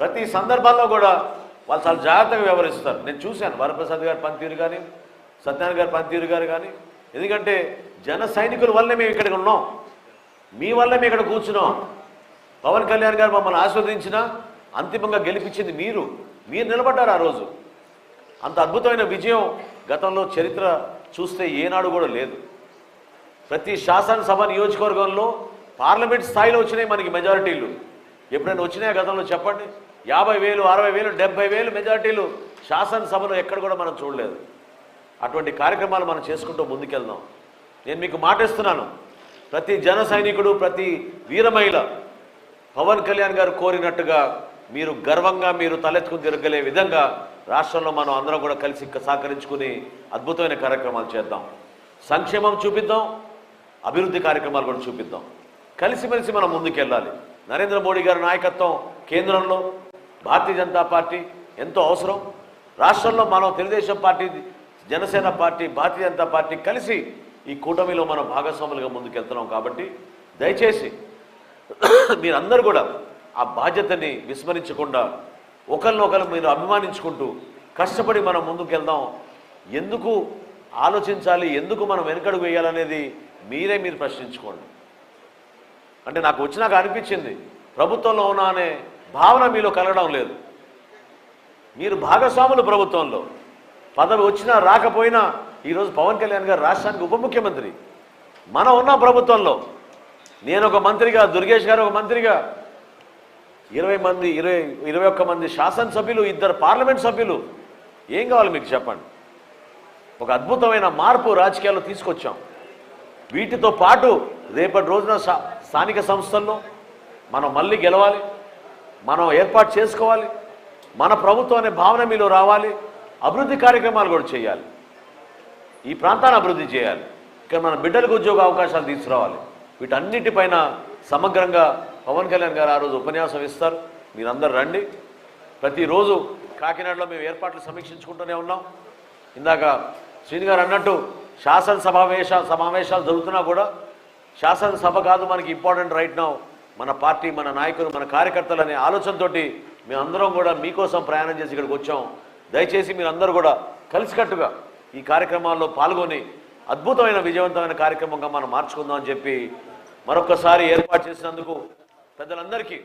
ప్రతి సందర్భాల్లో కూడా వాళ్ళు చాలా జాగ్రత్తగా వ్యవహరిస్తారు. నేను చూశాను. వరప్రసాద్ గారి పనితీరు కానీ సత్యనారాయణ గారి పనితీరు గారు కానీ ఎందుకంటే జన సైనికుల వల్లే మేము ఇక్కడికి ఉన్నాం. మీ వల్లే మేము ఇక్కడ కూర్చున్నాం. పవన్ కళ్యాణ్ గారు మమ్మల్ని ఆస్వాదించిన అంతిమంగా గెలిపించింది మీరు. మీరు నిలబడ్డారు ఆ రోజు. అంత అద్భుతమైన విజయం గతంలో చరిత్ర చూస్తే ఏనాడు కూడా లేదు. ప్రతి శాసనసభ నియోజకవర్గంలో పార్లమెంట్ స్థాయిలో వచ్చినాయి మనకి మెజారిటీలు ఎప్పుడైనా వచ్చినాయా గతంలో చెప్పండి? యాభై వేలు అరవై వేలు డెబ్బై వేలు మెజారిటీలు శాసనసభలో ఎక్కడ కూడా మనం చూడలేదు. అటువంటి కార్యక్రమాలు మనం చేసుకుంటూ ముందుకెళ్దాం. నేను మీకు మాటేస్తున్నాను. ప్రతి జన సైనికుడు ప్రతి వీరమహిళ పవన్ కళ్యాణ్ గారు కోరినట్టుగా మీరు గర్వంగా మీరు తలెత్తుకుని తిరగలే విధంగా రాష్ట్రంలో మనం అందరం కూడా కలిసి సహకరించుకుని అద్భుతమైన కార్యక్రమాలు చేద్దాం. సంక్షేమం చూపిద్దాం. అభివృద్ధి కార్యక్రమాలు కూడా చూపిద్దాం. కలిసిమెలిసి మనం ముందుకెళ్ళాలి. నరేంద్ర మోడీ గారి నాయకత్వం కేంద్రంలో భారతీయ జనతా పార్టీ ఎంతో అవసరం. రాష్ట్రంలో మనం Telugu Desam party Janasena party Bharatiya Janata party కలిసి ఈ కూటమిలో మనం భాగస్వాములుగా ముందుకెళ్తున్నాం కాబట్టి దయచేసి మీరందరూ కూడా ఆ బాధ్యతని విస్మరించకుండా ఒకరినొకరు మీరు అభిమానించుకుంటూ కష్టపడి మనం ముందుకెళ్దాం. ఎందుకు ఆలోచించాలి ఎందుకు మనం వెనుకడుగు వేయాలనేది మీరే మీరు ప్రశ్నించుకోండి. అంటే నాకు వచ్చినాక అనిపించింది ప్రభుత్వంలో ఉన్నా అనే భావన మీలో కలగడం లేదు. మీరు భాగస్వాములు ప్రభుత్వంలో. పదవి వచ్చినా రాకపోయినా ఈరోజు పవన్ కళ్యాణ్ గారు రాష్ట్రానికి ఉప ముఖ్యమంత్రి. మనం ఉన్న ప్రభుత్వంలో. నేను ఒక మంత్రిగా దుర్గేష్ గారు ఒక మంత్రిగా. ఇరవై మంది ఇరవై ఇరవై ఒక్క మంది శాసనసభ్యులు ఇద్దరు పార్లమెంట్ సభ్యులు. ఏం కావాలి మీకు చెప్పండి? ఒక అద్భుతమైన మార్పు రాజకీయాల్లో తీసుకొచ్చాం. వీటితో పాటు రేపటి రోజున సా- స్థానిక సంస్థల్లో మనం మళ్ళీ గెలవాలి మనం ఏర్పాటు చేసుకోవాలి మన ప్రభుత్వం అనే భావన మీలో రావాలి అభివృద్ధి కార్యక్రమాలు కూడా చేయాలి. ఈ ప్రాంతాన్ని అభివృద్ధి చేయాలి. ఇక్కడ మన బిడ్డలకు ఉద్యోగ అవకాశాలు తీసుకురావాలి. వీటన్నిటిపైన సమగ్రంగా పవన్ కళ్యాణ్ గారు ఆ రోజు ఉపన్యాసం ఇస్తారు. మీరందరూ రండి. ప్రతిరోజు కాకినాడలో మేము ఏర్పాట్లు సమీక్షించుకుంటూనే ఉన్నాం. ఇందాక శ్రీని గారు అన్నట్టు శాసన సమావేశ సమావేశాలు జరుగుతున్నా కూడా శాసనసభ కాదు మనకి ఇంపార్టెంట్ రైట్ నౌ మన పార్టీ మన నాయకులు మన కార్యకర్తలు అనే ఆలోచనతోటి మేమందరం కూడా మీకోసం ప్రయాణం చేసి ఇక్కడికి వచ్చాం. దయచేసి మీరందరూ కూడా కలిసికట్టుగా ఈ కార్యక్రమాల్లో పాల్గొని అద్భుతమైన విజయవంతమైన కార్యక్రమంగా మనం మార్చుకుందాం అని చెప్పి మరొకసారి ఏర్పాటు చేసినందుకు పెద్దలందరికీ